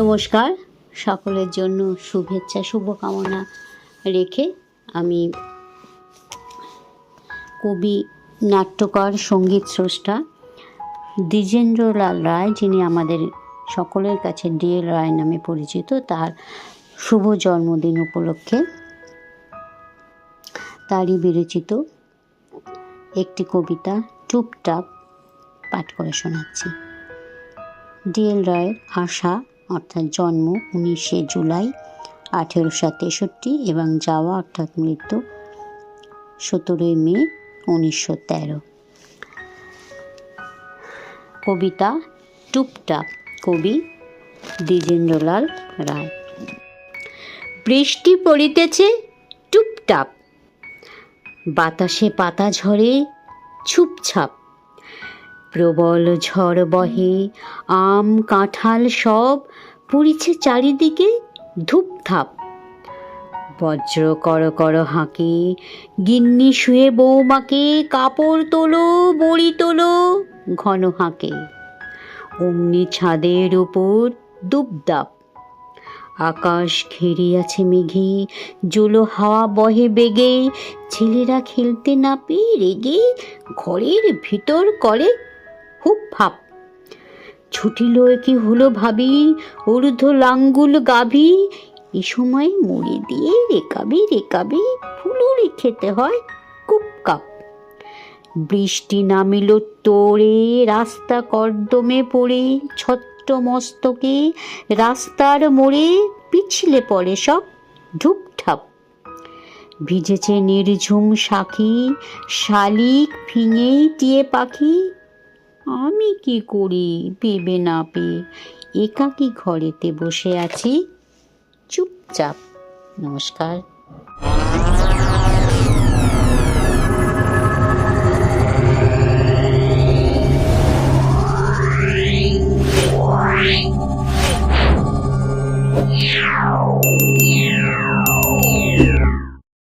নমস্কার। সকলের জন্য শুভেচ্ছা, শুভকামনা রেখে আমি কবি, নাট্যকার, সংগীত স্রষ্টা দ্বিজেন্দ্রলাল রায়, যিনি আমাদের সকলের কাছে ডিএল রায় নামে পরিচিত, তার শুভ জন্মদিন উপলক্ষে তারই বিরচিত একটি কবিতা টুপটাপ পাঠ করে শোনাচ্ছি। ডিএল রায়ের আশা অর্থাৎ জন্ম উনিশে জুলাই আঠেরোশো তেষট্টি এবং যাওয়া অর্থাৎ মৃত্যু সতেরোই মে উনিশশো তেরো। কবিতা টুপটাপ কবি দ্বিজেন্দ্রলাল রায়। বৃষ্টি পড়িতেছে টুপটাপ, বাতাসে পাতা ঝরে ছুপছাপ প্রবল ঝড় বহে, আম, কাঁঠাল সব পুড়িছে চারিদিকে ধূপধাপ। বজ্র কর কর হাঁকে, গিন্নি শুয়ে বৌমাকে, কাপড় তোলো, বড়ি তোলো, ঘন হাঁকে। অমনি ছাদের উপর দুবদাপ আকাশ ঘেরিয়াছে মেঘে, জোলো হাওয়া বহে বেগে, ছেলেরা খেলতে না পেয়ে রেগে ঘরের ভিতর করে হুপ ফাপ ছুটিল কি হলো ভাবি? ঊর্ধ্ব লাঙ্গুল গাভী? এ সময় মুড়ি দিয়ে রেকাবি রেকাবি, ফুলুরি খেতে হয় কুপ কাপ। বৃষ্টি নামিল তোড়ে রাস্তা কর্দমে পড়ে, ছত্র মস্তকে, রাস্তার মোড়ে পিছলে পড়ে সব ঢুপঠাপ ভিজেছে নির্ঝুম সাখী, শালিক ফিঙে টিয়ে পাখি আমি কি করি পেবে না পে একাকি ঘরেতে বসে আছি। চুপচাপ। নমস্কার। Meow.